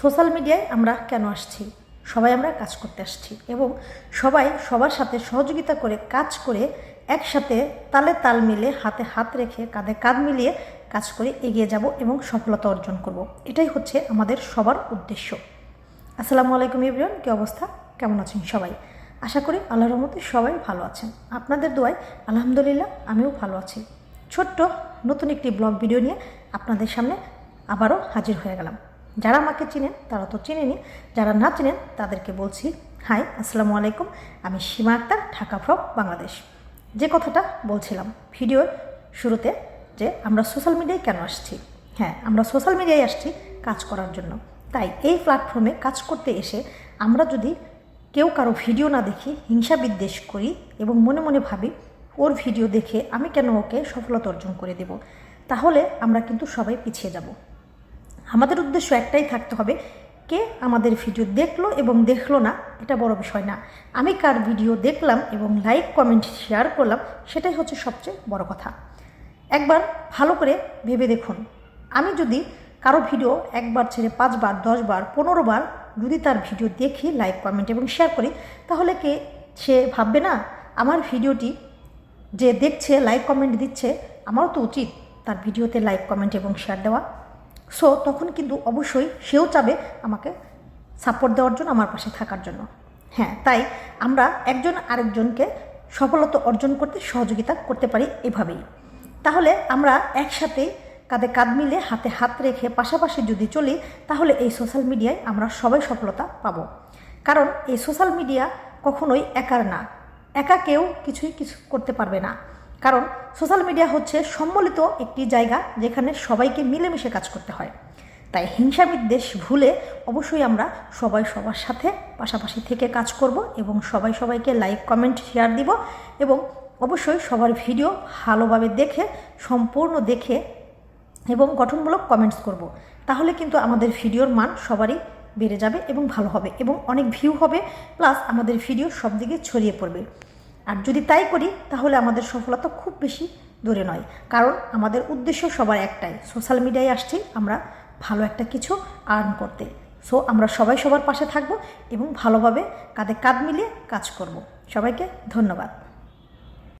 Social মিডিয়ায় আমরা কেন আসছি? সবাই আমরা কাজ করতে আসছি এবং সবাই সবার সাথে সহযোগিতা করে কাজ করে একসাথে তালে তাল মিলে হাতে হাত রেখে কাঁধে কাঁধ মিলিয়ে কাজ করে এগিয়ে যাব এবং সফলতা অর্জন করব। এটাই হচ্ছে আমাদের সবার উদ্দেশ্য। আসসালামু আলাইকুম ইব্রিয়ান কী অবস্থা? কেমন আছেন সবাই? আশা করি আল্লাহর রহমতে সবাই ভালো আছেন। আপনাদের দোয়ায় আলহামদুলিল্লাহ আমিও ভালো আছি। ছোট্ট নতুন একটি ব্লগ ভিডিও নিয়ে আপনাদের সামনে আবারও হাজির হয়ে গেলাম। যারা আমাকে চিনেন, তারা তো চিনেনি। যারা না চিনেন, তাদেরকে বলছি, হাই, আসসালামু আলাইকুম। আমি সীমা আক্তার, ঢাকা ফ্রক বাংলাদেশ। যে কথাটা বলছিলাম ভিডিওর শুরুতে যে আমরা সোশ্যাল মিডিয়ায় কেন আসছি? হ্যাঁ আমরা সোশ্যাল মিডিয়ায় আসছি কাজ করার জন্য। তাই এই প্ল্যাটফর্মে কাজ করতে এসে আমরা যদি কেউ কারও ভিডিও না দেখি, হিংসা বিদ্বেষ করি এবং মনে মনে ভাবি, ওর ভিডিও দেখে আমি কেন ওকে সফলতা অর্জন করে দেব? তাহলে আমরা কিন্তু সবাই পিছিয়ে যাব। আমাদের উদ্দেশ্য একটাই থাকতে হবে, কে আমাদের ভিডিও দেখল এবং দেখল না, এটা বড় বিষয় না। আমি কার ভিডিও দেখলাম এবং লাইক কমেন্ট শেয়ার করলাম, সেটাই হচ্ছে সবচেয়ে বড় কথা। একবার ভালো করে ভেবে দেখুন। আমি যদি কারও ভিডিও একবার ছেড়ে পাঁচবার, দশবার পনেরো বার যদি তার ভিডিও দেখি লাইক কমেন্ট এবং শেয়ার করি, তাহলে কে সে ভাববে না, আমার ভিডিওটি যে দেখছে লাইক কমেন্ট দিচ্ছে, আমারও তো উচিত তার ভিডিওতে লাইক কমেন্ট এবং শেয়ার দেওয়া। সো তখন কিন্তু অবশ্যই সেও চাবে আমাকে সাপোর্ট দেওয়ার জন্য, আমার পাশে থাকার জন্য। হ্যাঁ তাই আমরা একজন আরেকজনকে সফলতা অর্জন করতে সহযোগিতা করতে পারি এভাবেই। তাহলে আমরা একসাথে কাঁধে কাঁধ মিলে হাতে হাত রেখে পাশাপাশি যদি চলি, তাহলে এই সোশ্যাল মিডিয়ায় আমরা সবাই সফলতা পাবো। কারণ এই সোশ্যাল মিডিয়া কখনোই একার না। একা কেউ কিছুই কিছু করতে পারবে না। কারণ সোশ্যাল মিডিয়া হচ্ছে সম্মিলিত একটি জায়গা যেখানে সবাইকে মিলেমিশে কাজ করতে হয় তাই হিংসা বিদ্বেষ ভুলে অবশ্যই আমরা সবাই সবার সাথে পাশাপাশি থেকে কাজ করব এবং সবাই সবাইকে লাইক, কমেন্ট শেয়ার দিব এবং অবশ্যই সবার ভিডিও ভালোভাবে দেখে, সম্পূর্ণ দেখে এবং গঠনমূলক কমেন্টস করব। তাহলে কিন্তু আমাদের ভিডিওর মান সবারই বেড়ে যাবে এবং ভালো হবে এবং অনেক ভিউ হবে প্লাস আমাদের ভিডিও সব দিকে ছড়িয়ে পড়বে আর যদি তাই করি, তাহলে আমাদের সফলতা খুব বেশি দূরে নয়। কারণ আমাদের উদ্দেশ্য সবার একটাই সোশ্যাল মিডিয়ায় আসছি আমরা ভালো একটা কিছু আর্ন করতে। সো আমরা সবাই সবার পাশে থাকব এবং ভালোভাবে কাঁধে কাঁধ মিলিয়ে কাজ করব। সবাইকে ধন্যবাদ।